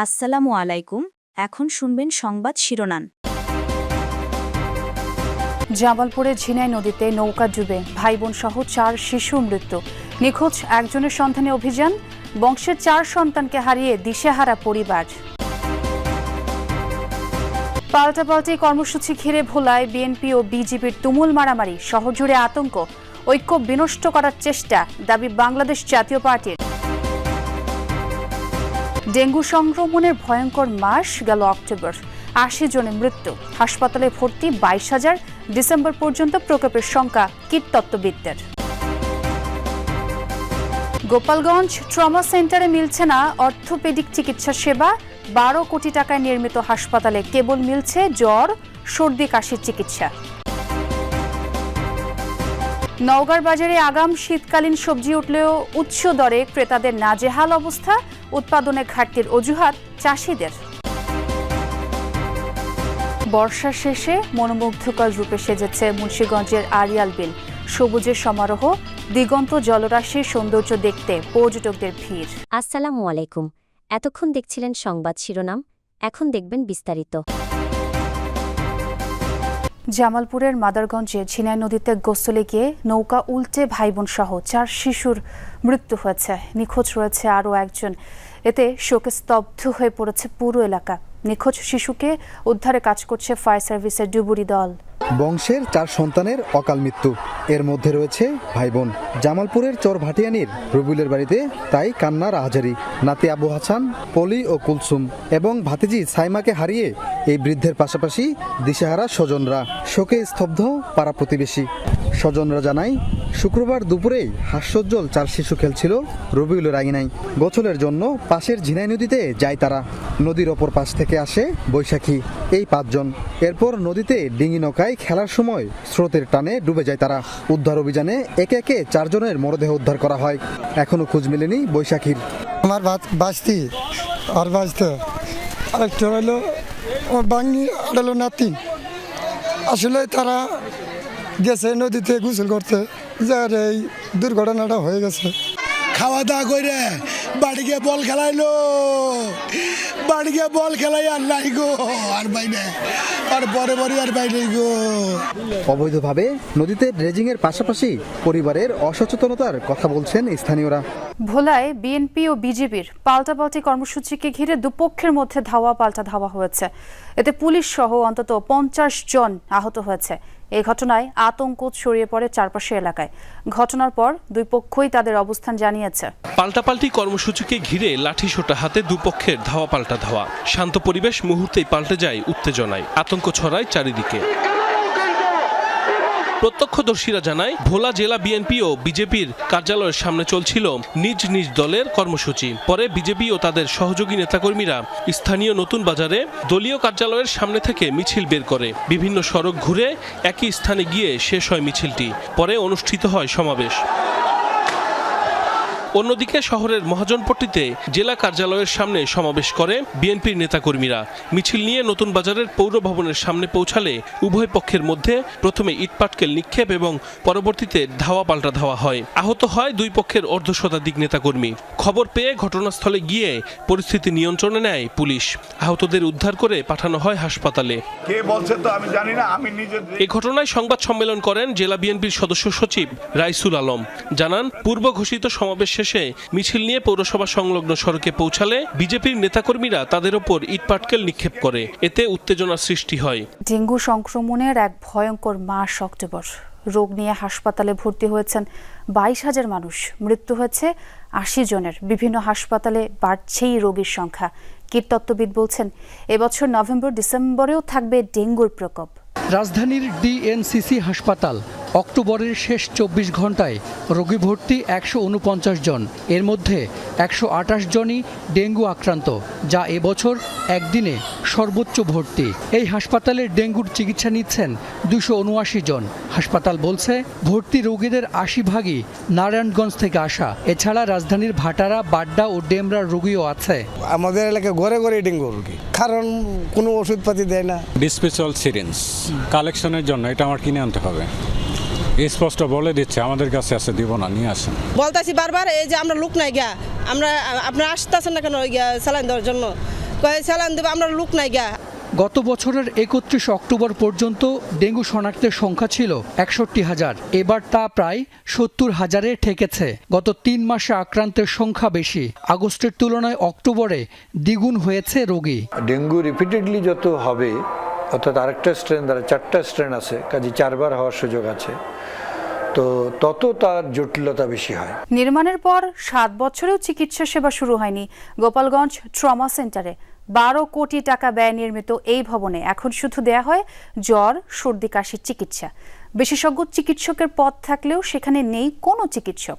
আসসালামু আলাইকুম, এখন শুনবেন সংবাদ শিরোনাম। জামালপুরে ঝিনাই নদীতে নৌকা ডুবে ভাই বোন সহ চার শিশু মৃত্যু। নিখোঁজ একজনের সন্ধানে অভিযান, বংশের চার সন্তানকে হারিয়ে দিশেহারা পরিবার। পাল্টা পাল্টাপাল্টি কর্মসূচি ঘিরে ভোলায় বিএনপি ও বিজেপির তুমুল মারামারি শহর জুড়ে আতঙ্ক, ঐক্য বিনষ্ট করার চেষ্টা, দাবি বাংলাদেশ জাতীয় পার্টির। ডেঙ্গু সংক্রমণের ভয়ঙ্কর মাস গেল অক্টোবর। আশি জনের মৃত্যু। হাসপাতালে ভর্তি বাইশ হাজার। ডিসেম্বর পর্যন্ত প্রকোপের সংখ্যা কীটতত্ত্ববিদদের। গোপালগঞ্জ ট্রমা সেন্টারে মিলছে না অর্থোপেডিক চিকিৎসা সেবা। বারো কোটি টাকায় নির্মিত হাসপাতালে কেবল মিলছে জ্বর, সর্দি, কাশির চিকিৎসা। নওগাঁর বাজারে আগাম শীতকালীন সবজি উঠলেও উচ্চ দরে ক্রেতাদের নাজেহাল অবস্থা। উৎপাদনে ঘাটতির অজুহাত চাষিদের। বর্ষা শেষে মনোমুগ্ধকর রূপে সেজেছে মুন্সীগঞ্জের আরিয়াল বিল। সবুজের সমারোহ, দিগন্ত জলরাশির সৌন্দর্য দেখতে পর্যটকদের ভিড়। আসসালামু আলাইকুম। এতক্ষণ দেখছিলেন সংবাদ শিরোনাম, এখন দেখবেন বিস্তারিত। জামালপুরের মাদারগঞ্জে ঝিনাই নদীতে গোসলে গিয়ে নৌকা উল্টে ভাইবোন সহ চার শিশুর মৃত্যু হয়েছে। নিখোঁজ রয়েছে আরও একজন। এতে শোকে স্তব্ধ হয়ে পড়েছে পুরো এলাকা। নিখোঁজ শিশুকে উদ্ধারে কাজ করছে ফায়ার সার্ভিসের ডুবুরি দল। বংশের চার সন্তানের অকাল মৃত্যু। এর মধ্যে রয়েছে ভাই বোন। জামালপুরের চর ভাটিয়ানির রুবুলের বাড়িতে তাই কান্নার আহাজারি। নাতি আবু হাসান, পলি ও কুলসুম এবং ভাতিজি সাইমাকে হারিয়ে এই বৃদ্ধের পাশাপাশি দিশেহারা স্বজনরা। শোকে স্তব্ধ পাড়া প্রতিবেশী। স্বজনরা জানায় শুক্রবার দুপুরেই হাস্যোজ্জ্বল চার শিশু খেলছিল রবিউলের রাঙিনাই। গোছলের জন্য পাশের ঝিনাই নদীতে যায় তারা। নদীর ওপর পাশ থেকে আসে বৈশাখী, এই পাঁচজন। এরপর নদীতে ডিঙি নৌকায় খেলার সময় স্রোতের টানে ডুবে যায় তারা। উদ্ধার অভিযানে একে একে চারজনের মরদেহ উদ্ধার করা হয়। এখনও খোঁজ মেলেনি বৈশাখীর। আমার বাঁচতি, আর বাঁচতে। আরেকটা হলো আমার নাতি। আসলে তারা গেছে নদীতে গোসল করতে। যার এই দুর্ঘটনাটা হয়ে গেছে। খাওয়া দাওয়া করে বাড়ি গিয়ে বল খেলাইলো। বাড়ি গিয়ে বল খেলাই আর নাই গো আর বাইরে আর পরে পরে আর বাইরে গো। অবৈধভাবে নদীতে ড্রেজিং এর পাশাপাশি পরিবারের অসচেতনতার কথা বলছেন স্থানীয়রা। ভোলায় বিএনপি ও বিজেপির পাল্টাপাল্টি কর্মসূচিকে ঘিরে দুপক্ষের মধ্যে ধাওয়া পাল্টা ধাওয়া হয়েছে। এতে পুলিশ সহ অন্তত পঞ্চাশ জন আহত হয়েছে। এই ঘটনায় আতঙ্ক ছড়িয়ে পড়ে চারপাশে এলাকায়। ঘটনার পর দুই পক্ষই তাদের অবস্থান জানিয়েছে। পাল্টাপাল্টি কর্মসূচিকে ঘিরে লাঠিসোঁটা হাতে দুপক্ষের ধাওয়া পাল্টা ধাওয়া। শান্ত পরিবেশ মুহূর্তেই পাল্টে যায় উত্তেজনায়। আতঙ্ক ছড়ায় চারিদিকে। প্রত্যক্ষদর্শীরা জানায়, ভোলা জেলা বিএনপি ও বিজেপির কার্যালয়ের সামনে চলছিল নিজ নিজ দলের কর্মসূচি। পরে বিজেপি ও তাদের সহযোগী নেতাকর্মীরা স্থানীয় নতুন বাজারে দলীয় কার্যালয়ের সামনে থেকে মিছিল বের করে। বিভিন্ন সড়ক ঘুরে একই স্থানে গিয়ে শেষ হয় মিছিলটি। পরে অনুষ্ঠিত হয় সমাবেশ। অন্যদিকে শহরের মহাজনপট্টিতে জেলা কার্যালয়ের সামনে সমাবেশ করে বিএনপির নেতাকর্মীরা। মিছিল নিয়ে নতুন বাজারের পৌর ভবনের সামনে পৌঁছালে উভয় পক্ষের মধ্যে প্রথমে ইটপাটকেল নিক্ষেপ এবং পরবর্তীতে ধাওয়া পাল্টা ধাওয়া হয়। আহত হয় দুই পক্ষের অর্ধ শতাধিক নেতাকর্মী। খবর পেয়ে ঘটনাস্থলে গিয়ে পরিস্থিতি নিয়ন্ত্রণে নেয় পুলিশ। আহতদের উদ্ধার করে পাঠানো হয় হাসপাতালে। কে বলছে তো আমি জানি না আমি নিজে এ ঘটনায় সংবাদ সম্মেলন করেন জেলা বিএনপির সদস্য সচিব রাইসুল আলম। জানান পূর্ব ঘোষিত সমাবেশ শেষে মিছিল নিয়ে পৌরসভা সংলগ্ন সড়কে পৌঁছালে বিজেপির নেতাকর্মীরা তাদের ওপর ইটপাটকেল নিক্ষেপ করে। এতে উত্তেজনার সৃষ্টি হয়। ডেঙ্গু সংক্রমণের এক ভয়ঙ্কর মাস অক্টোবর। রোগ নিয়ে হাসপাতালে ভর্তি হয়েছেন বাইশ হাজার মানুষ। মৃত্যু হয়েছে আশি জনের। বিভিন্ন হাসপাতালে বাড়ছেই রোগীর সংখ্যা। কীটতত্ত্ববিদ বলছেন এবছর নভেম্বর ডিসেম্বরেও থাকবে ডেঙ্গুর প্রকোপ। রাজধানীর ডিএনসিসি হাসপাতাল অক্টোবরের শেষ চব্বিশ ঘন্টায় রোগী ভর্তি একশো উনপঞ্চাশ জন। এর মধ্যে একশো আটাশ জনই ডেঙ্গু আক্রান্ত যা এবছর একদিনে সর্বোচ্চ ভর্তি। এই হাসপাতালে ডেঙ্গুর চিকিৎসা নিচ্ছেন দুশো উনআশি জন। হাসপাতাল বলছে ভর্তি রোগীদের আশি ভাগই নারায়ণগঞ্জ থেকে আসা। এছাড়া রাজধানীর ভাটারা বাড্ডা ও ডেমরার রোগীও আছে। আমাদের এলাকায় ঘরে ঘরে ডেঙ্গু রোগী। কারণ কোনো ওষুধপাতি দেয় না। ডিসপেসল সিরিঞ্জ কালেকশনের জন্য এটা আমার কিনে আনতে হবে। স্পষ্ট বলে দিচ্ছে আমাদের কাছে আছে দিব না নিয়ে আসেন। বলতাছি বারবার এই যে আমরা লোক নাই গিয়া আমরা আপনারা আসতেছেন না কেন ওই গিয়া স্যালাইন দেওয়ার জন্য? কয়ে চালান দেবে আমরা লোক নাই গা গত বছরের একত্রিশ অক্টোবর পর্যন্ত ডেঙ্গু শনাক্তের সংখ্যা ছিল একষট্টি হাজার। এবার তা প্রায় সত্তর হাজারে ঠেকেছে। গত তিন মাসে আক্রান্তের সংখ্যা বেশি। আগস্টের তুলনায় অক্টোবরে দ্বিগুণ হয়েছে রোগী। ডেঙ্গু রিপিটেডলি যত হবে অর্থাৎ আরেকটা স্ট্রেন দ্বারা চারটা স্ট্রেন আছে, কাজে চারবার হওয়ার সুযোগ আছে। তো তত তার জটিলতা বেশি হয়। নির্মাণের পর সাত বছরেও চিকিৎসা সেবা শুরু হয়নি। গোপালগঞ্জ ট্রমা সেন্টারে বারো কোটি টাকা ব্যয় নির্মিত এই ভবনে এখন শুধু দেয়া হয় জ্বর, সর্দি, কাশির চিকিৎসা। বিশেষজ্ঞ চিকিৎসকের পদ থাকলেও সেখানে নেই কোনো চিকিৎসক।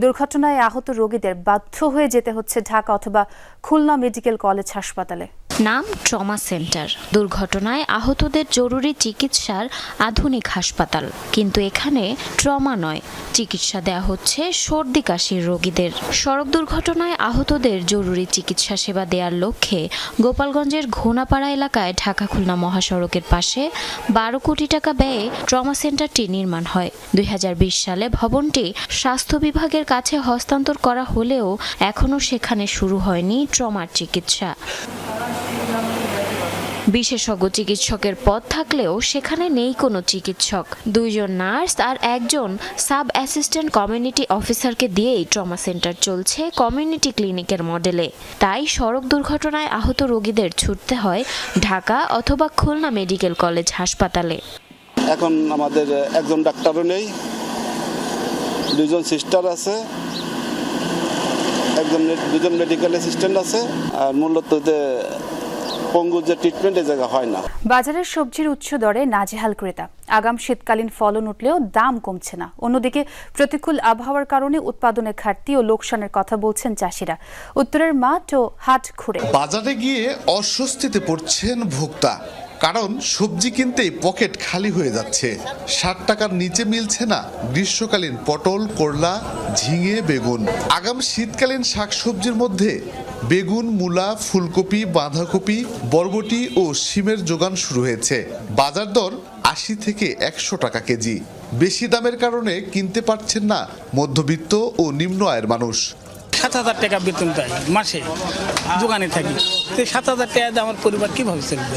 দুর্ঘটনায় আহত রোগীদের বাধ্য হয়ে যেতে হচ্ছে ঢাকা অথবা খুলনা মেডিকেল কলেজ হাসপাতালে। নাম ট্রমা সেন্টার। দুর্ঘটনায় আহতদের জরুরি চিকিৎসার আধুনিক হাসপাতাল। কিন্তু এখানে ট্রমা নয়, চিকিৎসা দেয়া হচ্ছে সর্দি কাশির রোগীদের। সড়ক দুর্ঘটনায় আহতদের জরুরি চিকিৎসা সেবা দেওয়ার লক্ষ্যে গোপালগঞ্জের ঘোনাপাড়া এলাকায় ঢাকা খুলনা মহাসড়কের পাশে বারো কোটি টাকা ব্যয়ে ট্রমা সেন্টারটি নির্মাণ হয়। দুই হাজার বিশ সালে ভবনটি স্বাস্থ্য বিভাগের কাছে হস্তান্তর করা হলেও এখনও সেখানে শুরু হয়নি ট্রমার চিকিৎসা। বিশেষজ্ঞ চিকিৎসকের পদ থাকলেও সেখানে নেই কোনো চিকিৎসক। দুইজন নার্স আর একজন সাব অ্যাসিস্ট্যান্ট কমিউনিটি অফিসারকে দিয়েই ট্রমা সেন্টার চলছে কমিউনিটি ক্লিনিকের মডেলে। তাই সড়ক দুর্ঘটনায় আহত রোগীদের ছুটতে হয় ঢাকা অথবা খুলনা মেডিকেল কলেজ হাসপাতালে। এখন আমাদের একজন ডাক্তারও নেই দুজন সিস্টার আছে, একজন দুজন মেডিকেল অ্যাসিস্ট্যান্ট আছে, আর মূলত যে পঙ্গু যে ট্রিটমেন্ট এই জায়গা হয় না। বাজারের সবজির উচ্চ দরে নাজেহাল ক্রেতা। আগাম শীতকালীন ফলন উঠলেও দাম কমছে না। অন্যদিকে প্রতিকূল আবহাওয়ার কারণে উৎপাদনের ঘাটতি ও লোকসানের কথা বলছেন চাষিরা। উত্তরের মাঠ ও হাট ঘুরে। বাজারে গিয়ে অস্বস্তিতে পড়ছেন ভোক্তা। কারণ সবজি কিনতেই পকেট খালি হয়ে যাচ্ছে। ষাট টাকার নিচে মিলছে না গ্রীষ্মকালীন পটল, করলা, ঝিঙে, বেগুন। আগাম শীতকালীন শাকসবজির মধ্যে বেগুন, মূলা, ফুলকপি, বাঁধাকপি, বরবটি ও শিমের যোগান শুরু হয়েছে। বাজার দর আশি থেকে একশো টাকা কেজি। বেশি দামের কারণে কিনতে পারছেন না মধ্যবিত্ত ও নিম্ন আয়ের মানুষ। সাত হাজার টাকা বেতন পাই মাসে দোকানে থাকি। তো সাত হাজার টাকা দিয়ে আমার পরিবার কীভাবে চলবে?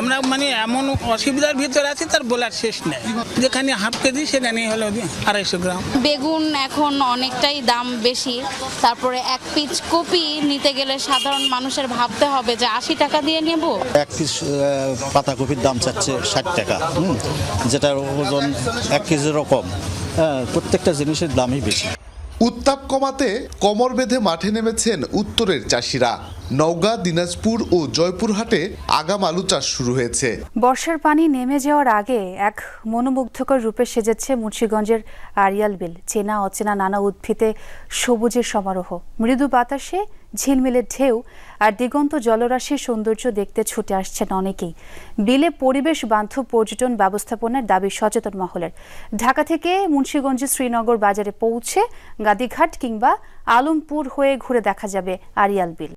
আমরা মানে এমন অসুবিধার ভিতরে আছি তার বলার শেষ নেই। যেখানে হাফ কেজি সেখানে হলো আড়াইশো গ্রাম। বেগুন এখন অনেকটাই দাম বেশি। তারপরে এক পিচ কপি নিতে গেলে সাধারণ মানুষের ভাবতে হবে যে আশি টাকা দিয়ে নেব। এক পিস পাতাকপির দাম চাচ্ছে ষাট টাকা হুম, যেটার ওজন এক কেজির রকম হ্যাঁ, প্রত্যেকটা জিনিসের দামই বেশি। উত্তাপ কমাতে কমর বেঁধে মাঠে নেমেছেন উত্তরের চাষিরা। নওগাঁ, দিনাজপুর ও জয়পুরহাটে আগাম আলু চাষ শুরু হয়েছে। বর্ষার পানি নেমে যাওয়ার আগে এক মনোমুগ্ধকর রূপে সেজেছে মুন্সীগঞ্জের আরিয়াল বিল। চেনা, অচেনা নানা উদ্ভিদে সবুজের সমারোহ। মৃদু বাতাসে ঝিলমিলের ঢেউ আর দিগন্ত জলরাশির সৌন্দর্য দেখতে ছুটে আসছেন অনেকেই। বিলে পরিবেশ বান্ধব পর্যটন ব্যবস্থাপনার দাবি সচেতন মহলের। ঢাকা থেকে মুন্সীগঞ্জে শ্রীনগর বাজারে পৌঁছে গাদিঘাট কিংবা আলমপুর হয়ে ঘুরে দেখা যাবে আরিয়াল বিল।